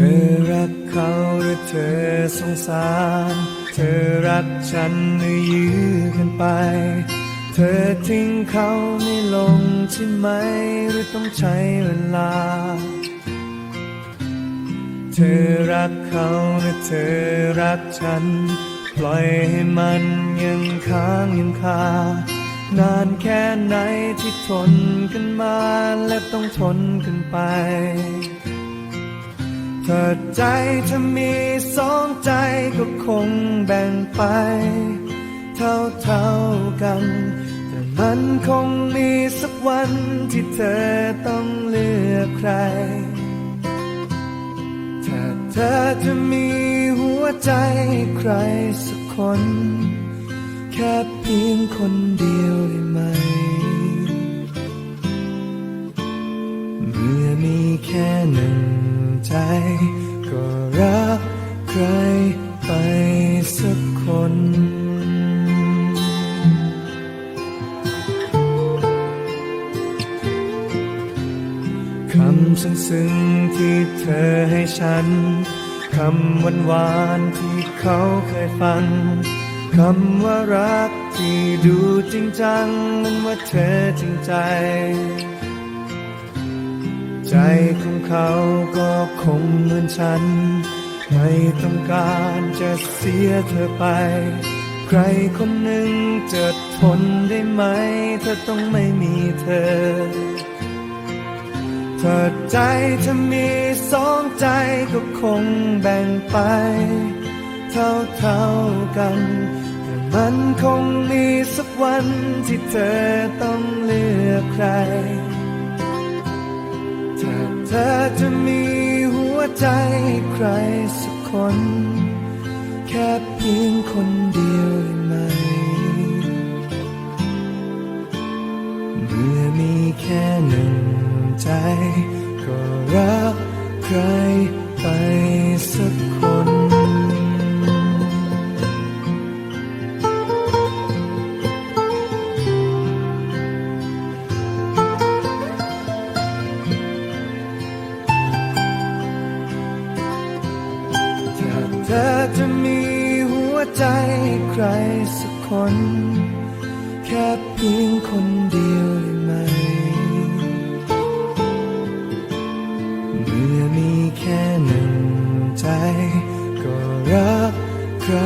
ธอรักเขาหรือเธอสงสาร เธอรักฉันหรือยื้อกันไป เธอทิ้งเขาไม่ลงใช่ไหมหรือต้องใช้เวลา เธอรักเขาหรือเธอรักฉัน ปล่อยให้มันยังค้างยังคานานแค่ไหนที่ทนกันมาและต้องทนกันไป เธอใจถ้ามีสองใจก็คงแบ่งไป เท่าเท่าๆกัน แต่มันคงมีสักวันที่เธอต้องเลือกใคร ถ้าเธอจะมีหัวใจใครสักคน แค่เพียงคนเดียวได้ไหม เมื่อมีแค่หนึ่ง ใจ ก็รักใครไปสักคนคำซึ้งซึ้งๆที่เธอให้ฉัน คำหวานหวานที่เขาเคยฟัง คำว่ารักที่ดูจริงจังมันว่าเธอจริงใจ ใจของเขาก็คงเหมือนฉัน ไม่ต้องการจะเสียเธอไป ใครคนหนึ่งจะทนได้ไหม ถ้าต้องไม่มีเธอถ้าใจถ้ามีสองใจก็คงแบ่งไป เท่าเท่าๆกันแต่มันคงมีสักวันที่เธอต้องเลือกใคร อจะมีหัวใจใครสักคน แค่เพียงคนเดียวได้ไหม เมื่อมีแค่หนึ่งใจ ก็รักใคร จะมีหัวใจใครสักคน แค่เพียงคนเดียวได้ไหม เมื่อมีแค่หนึ่งใจ ก็รักใคร